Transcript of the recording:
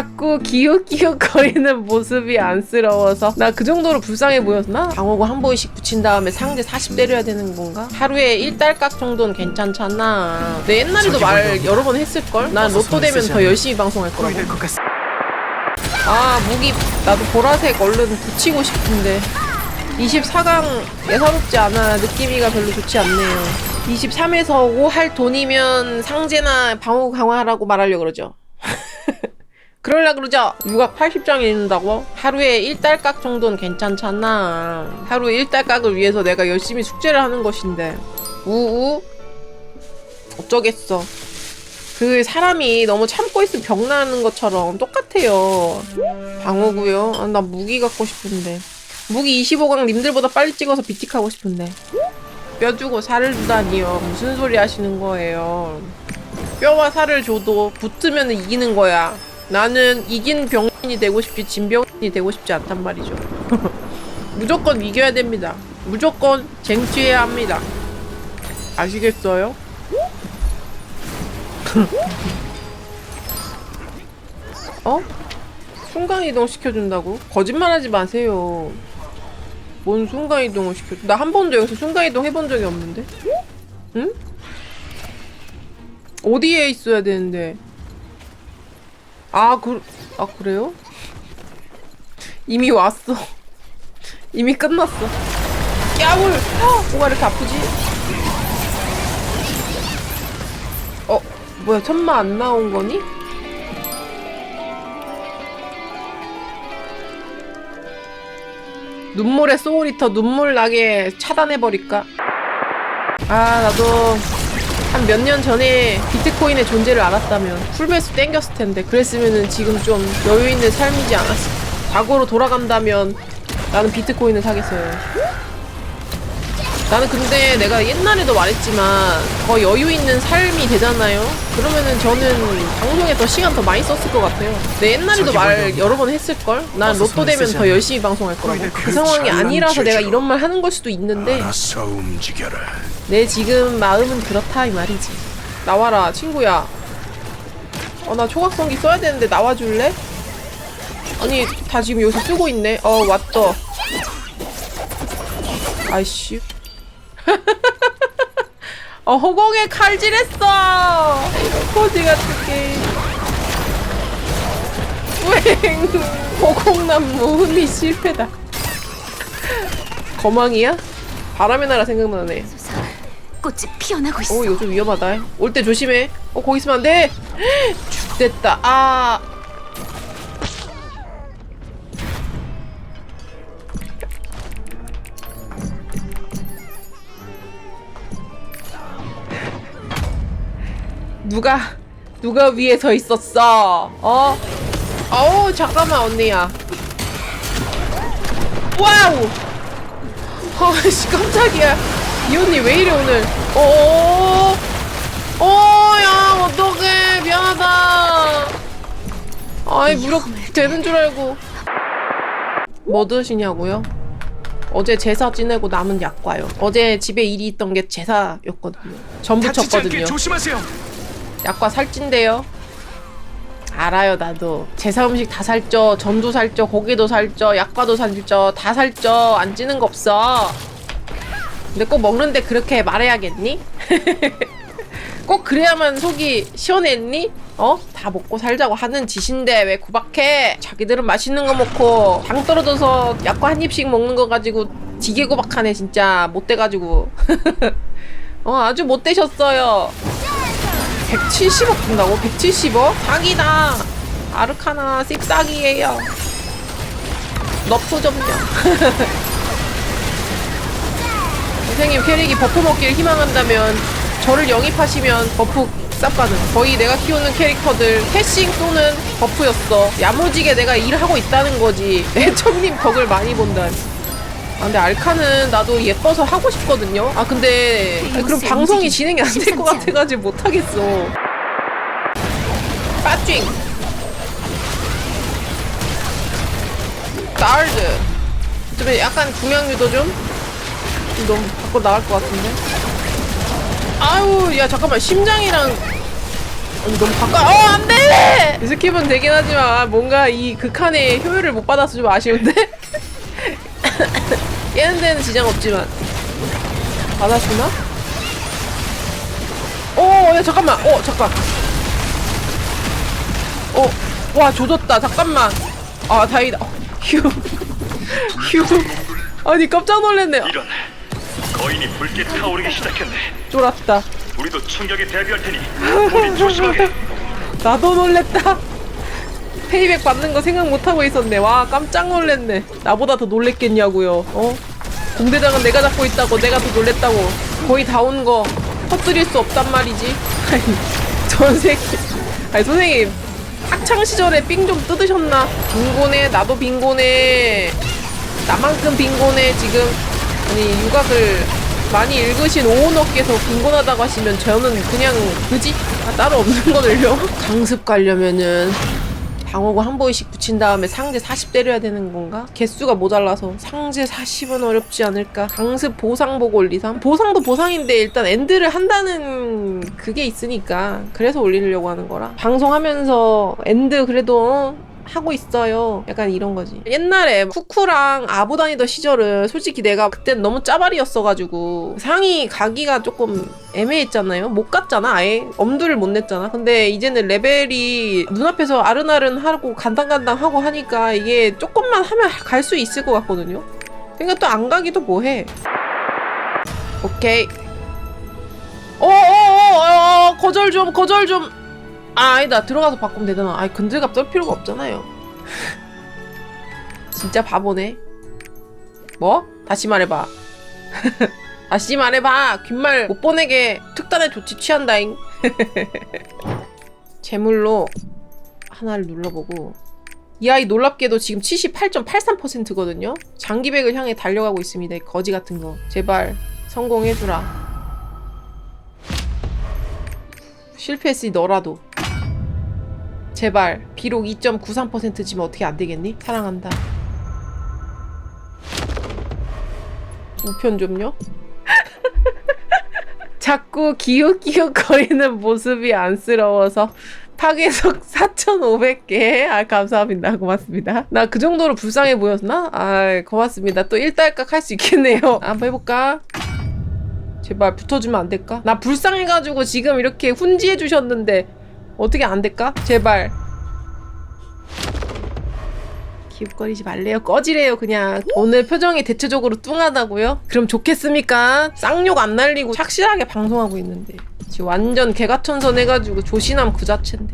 자꾸 기웃기웃 거리는 모습이 안쓰러워서 나 그 정도로 불쌍해 보였나? 방어구 한 번씩 붙인 다음에 상대 40 때려야 되는 건가? 하루에 1달각 정도는 괜찮잖아. 내 옛날에도 말 여러 번 했을걸? 난 로또 되면 더 열심히 방송할 거라고. 아 무기. 나도 보라색 얼른 붙이고 싶은데. 24강 예사롭지 않아. 느낌이가 별로 좋지 않네요. 23에서 5 할 돈이면 상제나 방어 강화하라고 말하려고 그러죠 그럴라 그러죠 유각 80장이 있는다고? 하루에 1달각 정도는 괜찮잖아 하루에 1달각을 위해서 내가 열심히 숙제를 하는 것인데 우우 어쩌겠어 그 사람이 너무 참고 있으면 병 나는 것처럼 똑같아요. 방어구요? 아, 나 무기 갖고 싶은데. 무기 25강 님들보다 빨리 찍어서 비틱하고 싶은데. 뼈 주고 살을 주다니요. 무슨 소리 하시는 거예요. 뼈와 살을 줘도 붙으면 이기는 거야. 나는 이긴 병인이 되고 싶지 진 병인이 되고 싶지 않단 말이죠. 무조건 이겨야 됩니다. 무조건 쟁취해야 합니다. 아시겠어요? 어? 순간이동 시켜준다고? 거짓말하지 마세요. 뭔 순간이동을 시켜줘? 나한 번도 여기서 순간이동 해본 적이 없는데? 응? 어디에 있어야 되는데? 아, 그, 아, 그래요? 이미 왔어. 이미 끝났어. 야물! 헉, 뭐가 이렇게 아프지? 어, 뭐야, 천마 안 나온 거니? 눈물의 소울이터 눈물 나게 차단해버릴까? 아, 나도 한 몇 년 전에 비트코인의 존재를 알았다면 풀매수 땡겼을 텐데 그랬으면은 지금 좀 여유 있는 삶이지 않았을까? 과거로 돌아간다면 나는 비트코인을 사겠어요. 나는 근데 내가 옛날에도 말했지만 더 여유 있는 삶이 되잖아요. 그러면은 저는 방송에 더 시간 더 많이 썼을 것 같아요. 내 옛날에도 말. 여러 번 했을 걸. 난 로또 되면 더. 열심히 방송할 거라고. 너희들 그그 상황이 아니라서 내가. 이런 말 하는 걸 수도 있는데. 내 지금 마음은 그렇다 이 말이지. 나와라 친구야. 어 나 초각성기 써야 되는데 나와줄래? 아니 다 지금 여기서 쓰고 있네. 어 왔다. 아이씨. 어 허공에 칼질했어. 같은 게임. 뿌잉 허공나무 흥미 실패다. 거망이야? 바람의 나라 생각나네. 꽃이 피어나고 있어. 오 이거 좀 위험하다 올 때 조심해 어 거기 있으면 안 돼 죽됐다 아 누가 누가 위에 서 있었어? 어? 어우 잠깐만 언니야. 와우! 아씨 깜짝이야. 이 언니 왜 이래 오늘? 어어 어야 어떡해. 미안하다. 아이 무력 되는 줄 알고. 뭐 드시냐고요? 어제 제사 지내고 남은 약과요. 어제 집에 일이 있던 게 제사였거든요. 전 다치지 않게 붙였거든요. 조심하세요. 약과 살찐데요. 알아요 나도 제사 음식 다 살쪄 전도 살쪄 고기도 살쪄 약과도 살쪄 다 살쪄 안 찌는 거 없어 근데 꼭 먹는데 그렇게 말해야겠니? 꼭 그래야만 속이 시원했니? 어? 다 먹고 살자고 하는 짓인데 왜 구박해? 자기들은 맛있는 거 먹고 당 떨어져서 약과 한 입씩 먹는 거 가지고 지게 구박하네 진짜 못 돼가지고 어 아주 못 되셨어요 170억 준다고? 170억? 사기다. 아르카나 씹싸기예요. 너프 점령. 선생님 캐릭이 버프 먹기를 희망한다면 저를 영입하시면 버프 쌉가는 거의 내가 키우는 캐릭터들 캐싱 또는 버프였어 야무지게 내가 일하고 있다는 거지 애청님 덕을 많이 본다 아 근데 알카는 나도 예뻐서 하고 싶거든요. 아 근데 아니, 그럼 방송이 진행이 안 될 것 같아가지고 못하겠어. 빠찡. 딸드. 좀 약간 중량 유도 좀? 좀 너무 밖으로 나갈 것 같은데? 아유 야 잠깐만. 심장이랑 아니 너무 가까이 어 안돼! 스킵은 되긴 하지만 뭔가 이 극한의 효율을 못 받아서 좀 아쉬운데 깨는 데는 지장 없지만 받아주나? 오야 잠깐만 어 잠깐 어와 조졌다 잠깐만 아 다행이다 어, 휴 휴 아니 깜짝 놀랐네 이런 거인이 붉게 타오르기 시작했네. 쫄았다 우리도 충격에 대비할 테니 우리 조심하게. 나도 놀랬다. 페이백 받는 거 생각 못 하고 있었네. 와 깜짝 놀랬네. 나보다 더 놀랬겠냐고요. 어? 공대장은 내가 잡고 있다고 내가 더 놀랬다고. 거의 다 온거 터뜨릴 수 없단 말이지. 아니 전 새끼. 아니 선생님 학창 시절에 삥 좀 뜯으셨나? 빈곤해 나도 빈곤해. 나만큼 빈곤해 지금. 아니 유곽을 많이 읽으신 오은어께서 빈곤하다고 하시면 저는 그냥 그지? 아, 따로 없는 거를요? 강습 가려면은 방어구 한 번씩 붙인 다음에 상제 40 때려야 되는 건가? 개수가 모자라서 상제 40은 어렵지 않을까? 강습 보상 보고 올리삼? 보상도 보상인데 일단 엔드를 한다는 그게 있으니까 그래서 올리려고 하는 거라 방송하면서 엔드 그래도 어? 하고 있어요. 약간 이런 거지. 옛날에 쿠쿠랑 아부 다니던 시절은 솔직히 내가 그땐 너무 짜발이었어가지고 상이 가기가 조금 애매했잖아요. 못 갔잖아, 아예. 엄두를 못 냈잖아. 근데 이제는 레벨이 눈앞에서 아른아른 하고 간당간당 하고 하니까 이게 조금만 하면 갈 수 있을 것 같거든요. 그러니까 또 안 가기도 뭐해. 오케이. 어어어어 거절 좀 거절 좀. 아 아니다 들어가서 바꾸면 되잖아. 아이 근들갑 떨 필요가 없잖아요. 진짜 바보네. 뭐? 다시 말해봐. 다시 말해봐. 귓말 못 보내게 특단의 조치 취한다잉. 제물로 하나를 눌러보고 이 아이 놀랍게도 지금 78.83%거든요. 장기백을 향해 달려가고 있습니다. 이 거지 같은 거. 제발 성공해주라. 실패했으니 너라도. 제발 비록 2.93%지만 어떻게 안 되겠니? 사랑한다. 우편 좀요. 자꾸 기웃기웃 거리는 모습이 안쓰러워서 파괴석 4,500개. 아, 감사합니다. 고맙습니다. 나 그 정도로 불쌍해 보였나? 아, 고맙습니다. 또 일달각 할수 있겠네요. 한번 해볼까? 제발 붙어주면 안 될까? 나 불쌍해가지고 지금 이렇게 훈지해 주셨는데 어떻게 안 될까? 제발. 기웃거리지 말래요. 꺼지래요, 그냥. 오늘 표정이 대체적으로 뚱하다고요? 그럼 좋겠습니까? 쌍욕 안 날리고 착실하게 방송하고 있는데. 지금 완전 개가천선 해가지고 조신함 그 자체인데.